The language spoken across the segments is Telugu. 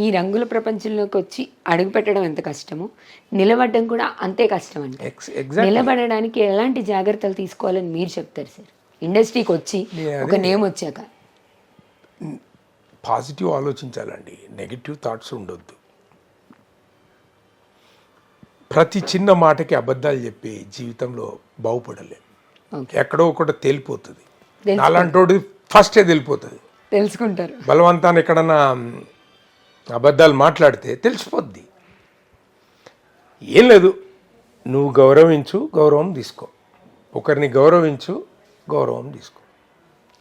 ఈ రంగుల ప్రపంచంలోకి వచ్చి అడుగు పెట్టడం ఎంత కష్టమో నిలబడడం కూడా అంతే కష్టం అండి నిలబడడానికి ఎలాంటి జాగ్రత్తలు తీసుకోవాలని మీరు చెప్తారు సార్? ఇండస్ట్రీకి వచ్చి ఒక నేమ్ వచ్చాక. పాజిటివ్ ఆలోచించాలండి. నెగిటివ్ థాట్స్ ఉండొద్దు. ప్రతి చిన్న మాటకి అబద్ధాలు చెప్పి జీవితంలో బాగుపడలేం. ఎక్కడో ఒకటి తేలిపోతుంది. అలాంటి ఫస్టే తెలిపోతుంది. తెలుసుకుంటారు. బలవంతాన్ని ఎక్కడన్నా అబద్ధాలు మాట్లాడితే తెలిసిపోద్ది. ఏం లేదు నువ్వు గౌరవించు గౌరవం తీసుకో. ఒకరిని గౌరవించు గౌరవం తీసుకో.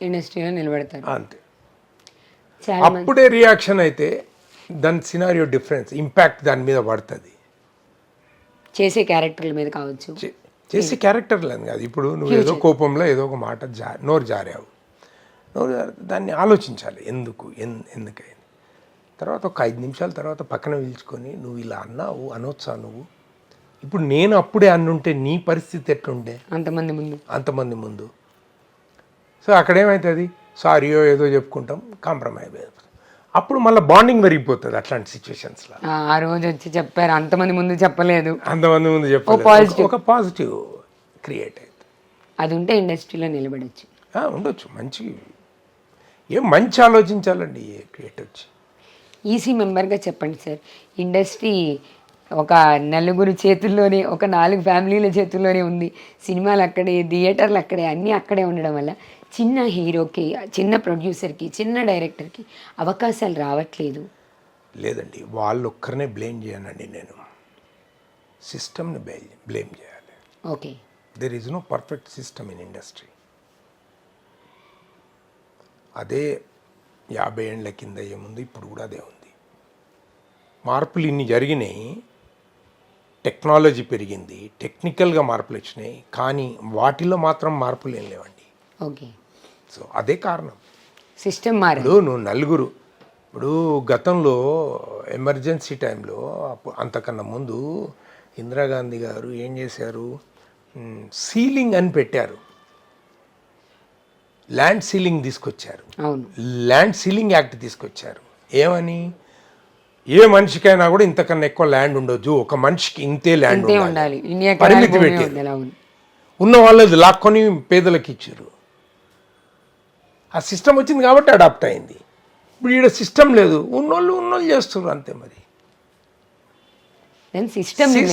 ఇండస్ట్రీలో నిలబడతారు. అంతే. అప్పుడే రియాక్షన్ అయితే దాని సినారియో డిఫరెన్స్ ఇంపాక్ట్ దాని మీద పడుతుంది. చేసే క్యారెక్టర్ల మీద కావచ్చు. చేసే క్యారెక్టర్ లేదు కాదు. ఇప్పుడు నువ్వు ఏదో కోపంలో ఏదో ఒక మాట జా నోరు జారావు. నోరు జారి దాన్ని ఆలోచించాలి. ఎందుకు ఎన్ ఎందుకైంది తర్వాత ఒక ఐదు నిమిషాల తర్వాత పక్కన పిలుచుకొని నువ్వు ఇలా అన్నావు అనొచ్చా నువ్వు? ఇప్పుడు నేను అప్పుడే అన్నుంటే నీ పరిస్థితి ఎట్లుండే? అంతమంది ముందు. అంతమంది ముందు. సో అక్కడ ఏమవుతుంది సారీయో ఏదో చెప్పుకుంటాం కాంప్రమైజ్ అయిపోతాం. అప్పుడు మళ్ళీ బాండింగ్ పెరిగిపోతుంది అట్లాంటి సిచ్యువేషన్స్లో ఆ రోజు వచ్చి చెప్పారు అంతమంది ముందు చెప్పలేదు. అంతమంది ముందు చెప్పలేదు. ఒక పాజిటివ్ క్రియేట్ అయింది అది ఉంటే ఇండస్ట్రీలో నిలబడచ్చు. ఉండొచ్చు మంచి. ఏం మంచి ఆలోచించాలండి క్రియేట్ వచ్చి ఈసీ మెంబర్గా చెప్పండి సార్. ఇండస్ట్రీ ఒక నలుగురు చేతుల్లోనే ఒక నాలుగు ఫ్యామిలీల చేతుల్లోనే ఉంది. సినిమాలు అక్కడే థియేటర్లు అక్కడే అన్నీ అక్కడే ఉండడం వల్ల చిన్న హీరోకి చిన్న ప్రొడ్యూసర్కి చిన్న డైరెక్టర్కి అవకాశాలు రావట్లేదు. లేదండి. వాళ్ళు ఒక్కరినే బ్లేమ్ చేయనండి నేను. సిస్టమ్ని బ్లేమ్ చేయాలి. Okay. There is no perfect system in industry అదే యాభై ఏళ్ళ కింద ఏముంది? ఇప్పుడు కూడా అదే ఉంది. మార్పులు ఇన్ని జరిగినాయి. టెక్నాలజీ పెరిగింది. టెక్నికల్గా మార్పులు వచ్చినాయి. కానీ వాటిలో మాత్రం మార్పులు ఏం లేవండి. ఓకే. సో అదే కారణం. సిస్టమ్ ఇప్పుడు నువ్వు నలుగురు ఇప్పుడు గతంలో ఎమర్జెన్సీ టైంలో అప్పు- అంతకన్నా ముందు ఇందిరాగాంధీ గారు ఏం చేశారు? సీలింగ్ అని పెట్టారు. ల్యాండ్ సీలింగ్ తీసుకొచ్చారు. ల్యాండ్ సీలింగ్ యాక్ట్ తీసుకొచ్చారు. ఏమని? ఏ మనిషికైనా కూడా ఇంతకన్నా ఎక్కువ ల్యాండ్ ఉండొచ్చు ఒక మనిషికి ఇంతే ల్యాండ్ ఉండాలి. పరిమితి పెట్టారు అవును. ఉన్న వాళ్ళది లాక్కొని పేదలకు ఇచ్చారు. ఆ సిస్టమ్ వచ్చింది కాబట్టి అడాప్ట్ అయింది. ఇప్పుడు ఈడ సిస్టమ్ లేదు. ఉన్నోళ్ళు ఉన్నోళ్ళు చేస్తున్నారు అంతే మరి.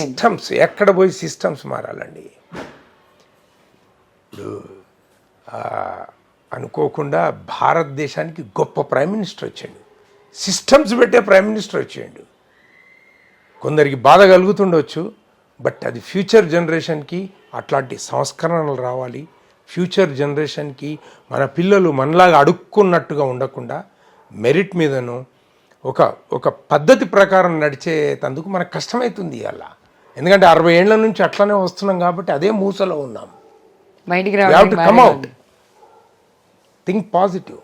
సిస్టమ్స్ ఎక్కడ పోయి సిస్టమ్స్ మారాలండి? ఇప్పుడు ఆ, అనుకోకుండా భారతదేశానికి గొప్ప ప్రైమ్ మినిస్టర్ వచ్చాడు. సిస్టమ్స్ పెట్టే ప్రైమ్ మినిస్టర్ వచ్చాడు. కొందరికి బాధ కలుగుతుండొచ్చు బట్ అది ఫ్యూచర్ జనరేషన్కి అట్లాంటి సంస్కరణలు రావాలి. ఫ్యూచర్ జనరేషన్కి మన పిల్లలు మనలాగా అడుక్కున్నట్టుగా ఉండకుండా మెరిట్ మీదను ఒక ఒక పద్ధతి ప్రకారం నడిచేటందుకు మనకు కష్టమవుతుంది అలా ఎందుకంటే అరవై ఏళ్ళ నుంచి అట్లానే వస్తున్నాం కాబట్టి అదే మూసలో ఉన్నాం. బయటికి థింక్ పాజిటివ్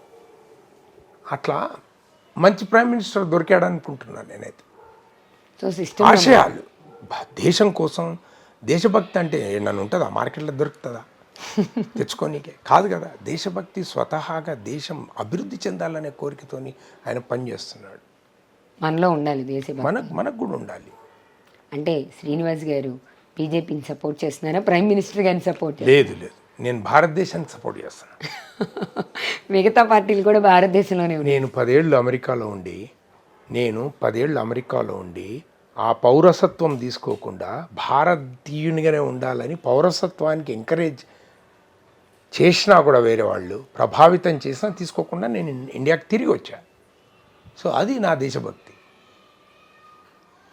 అట్లా మంచి ప్రైమ్ మినిస్టర్ దొరికాడు అనుకుంటున్నాను నేనైతే. ఆశయాలు. దేశం కోసం దేశభక్తి అంటే నన్ను ఉంటుందా? మార్కెట్లో దొరుకుతుందా? తెచ్చుకోనీకే. కాదు కదా దేశభక్తి స్వతహాగా దేశం అభివృద్ధి చెందాలనే కోరికతోని ఆయన పనిచేస్తున్నాడు మనలో ఉండాలి దేశభక్తి. మనకు మనకు కూడా ఉండాలి. అంటే శ్రీనివాస్ గారు బీజేపీని సపోర్ట్ చేస్తున్నారా? ప్రైమ్ మినిస్టర్ గారిని సపోర్ట్ లేదు లేదు. నేను భారతదేశానికి సపోర్ట్ చేస్తాను. మిగతా పార్టీలు కూడా భారతదేశంలోనే నేను పదేళ్ళు అమెరికాలో ఉండి నేను పదేళ్ళు అమెరికాలో ఉండి ఆ పౌరసత్వం తీసుకోకుండా భారతీయునిగానే ఉండాలని పౌరసత్వానికి ఎంకరేజ్ చేసినా కూడా వేరే వాళ్ళు ప్రభావితం చేసినా తీసుకోకుండా నేను ఇండియాకి తిరిగి వచ్చా. సో అది నా దేశభక్తి.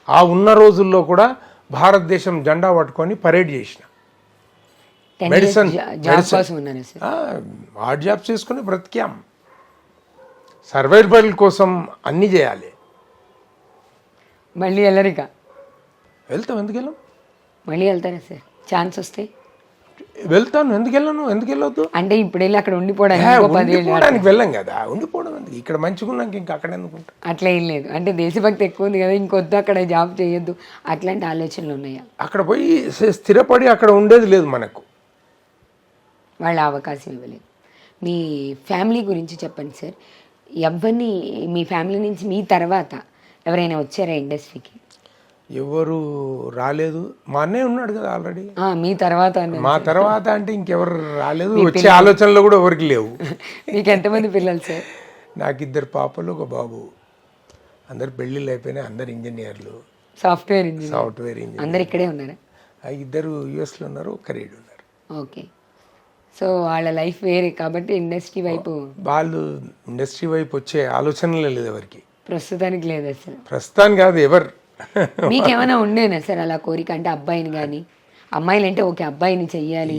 ఆ ఉన్న రోజుల్లో కూడా భారతదేశం జెండా పట్టుకొని పరేడ్ చేసిన. మెడిసిన్ జాబ్ హార్డ్ జాబ్స్ చేసుకుని బ్రతికాం. సర్వైవల్ కోసం అన్నీ చేయాలి. మళ్ళీ వెళ్ళరిక వెళ్తాం ఎందుకు వెళ్ళాం? మళ్ళీ వెళ్తారా సార్? ఛాన్స్ వస్తే? వెళ్తాను ఎందుకు వెళ్ళను ఎందుకు వెళ్ళొద్దు? అంటే ఇప్పుడు వెళ్ళి అక్కడ ఉండిపోవడానికి వెళ్ళాం కదా ఉండిపోవడం ఎందుకు? ఇక్కడ మంచిగా ఉన్నాక ఇంకా అక్కడ ఎందుకు ఉంటాం? అట్లా ఏం లేదు. అంటే దేశభక్తి ఎక్కువ ఉంది కదా ఇంకొద్దు అక్కడ జాబ్ చేయొద్దు. అట్లాంటి ఆలోచనలు ఉన్నాయా? అక్కడ పోయి స్థి- స్థిరపడి అక్కడ ఉండేది లేదు మనకు. వాళ్ళ అవకాశం ఇవ్వలేదు. మీ ఫ్యామిలీ గురించి చెప్పండి సార్. ఎవరిని మీ ఫ్యామిలీ నుంచి మీ తర్వాత ఎవరైనా వచ్చారా ఇండస్ట్రీకి? ఎవరు రాలేదు. మా అన్నయ్య ఉన్నాడు కదా ఆల్రెడీ. మీ తర్వాత మా తర్వాత అంటే ఇంకెవరు రాలేదు. వచ్చే ఆలోచనలు కూడా ఎవరికి లేవు. మీకు ఎంతమంది పిల్లలు సార్? నాకు ఇద్దరు పాపలు ఒక బాబు. అందరు పెళ్ళిళ్ళు అయిపోయినాయి అందరు ఇంజనీర్లు. Software engineer. Software engineer. అందరు ఇక్కడే ఉన్నారా? ఇద్దరు యుఎస్లో ఉన్నారు కరీడ్ ఉన్నారు. ఓకే. సో వాళ్ళ లైఫ్ వేరే కాబట్టి ఇండస్ట్రీ వైపు వాళ్ళు ఇండస్ట్రీ వైపు వచ్చే ఆలోచనలే లేదు ఎవరికి. ప్రస్తుతానికి లేదు అసలు. ప్రస్తుతానికి కాదు ఎవరు? మీకేమైనా ఉండేనా సార్ అలా కోరిక అంటే అబ్బాయిని కానీ అమ్మాయిలు అంటే ఓకే అబ్బాయిని చెయ్యాలి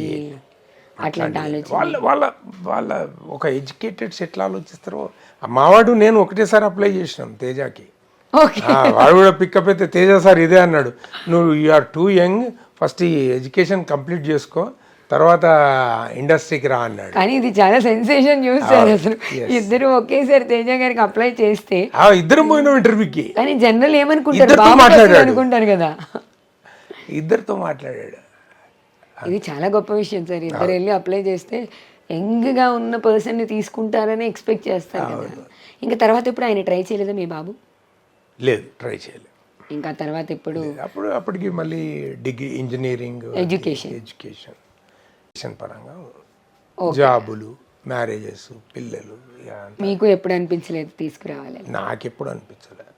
అట్లాంటి ఆలోచన వాళ్ళ వాళ్ళ వాళ్ళ ఒక ఎడ్యుకేటెడ్స్ ఎట్లా ఆలోచిస్తారో. మావాడు నేను ఒకటేసారి అప్లై చేసినాం తేజాకి. వాడు కూడా పికప్ అయితే తేజ సార్ ఇదే అన్నాడు. నువ్వు ఆర్ టూ యంగ్ ఫస్ట్ ఈ ఎడ్యుకేషన్ కంప్లీట్ చేసుకో. తర్వాత ఇండస్ట్రీకి రా అన్నాడు. కానీ ఇది చాలా సెన్సేషన్ న్యూస్ సార్ అసలు. ఇద్దరు ఒకేసారి తేజ గారికి అప్లై చేస్తే ఆ, ఇద్దరం పోయినాం ఇంటర్వ్యూకి కానీ జనరల్ ఏమనుకుంటారు. అనుకుంటారు కదా. ఇద్దరితో మాట్లాడాడు. ఇది చాలా గొప్ప విషయం సార్. ఇద్దరు వెళ్ళి అప్లై చేస్తే యంగ్గా ఉన్న పర్సన్ని తీసుకుంటారని ఎక్స్పెక్ట్ చేస్తారు కదా. ఇంకా తర్వాత ఇప్పుడు ఆయన ట్రై చేయలేదా మీ బాబు? లేదు ట్రై చేయలేదు. ఇంకా తర్వాత ఇప్పుడు అప్పుడు అప్పటికి మళ్ళీ డిగ్రీ ఇంజనీరింగ్. ఎడ్యుకేషన్ ఎడ్యుకేషన్ పరంగా జాబులు మ్యారేజెస్ పిల్లలు. మీకు ఎప్పుడు అనిపించలేదు తీసుకురావాలి నాకెప్పుడు అనిపించలేదు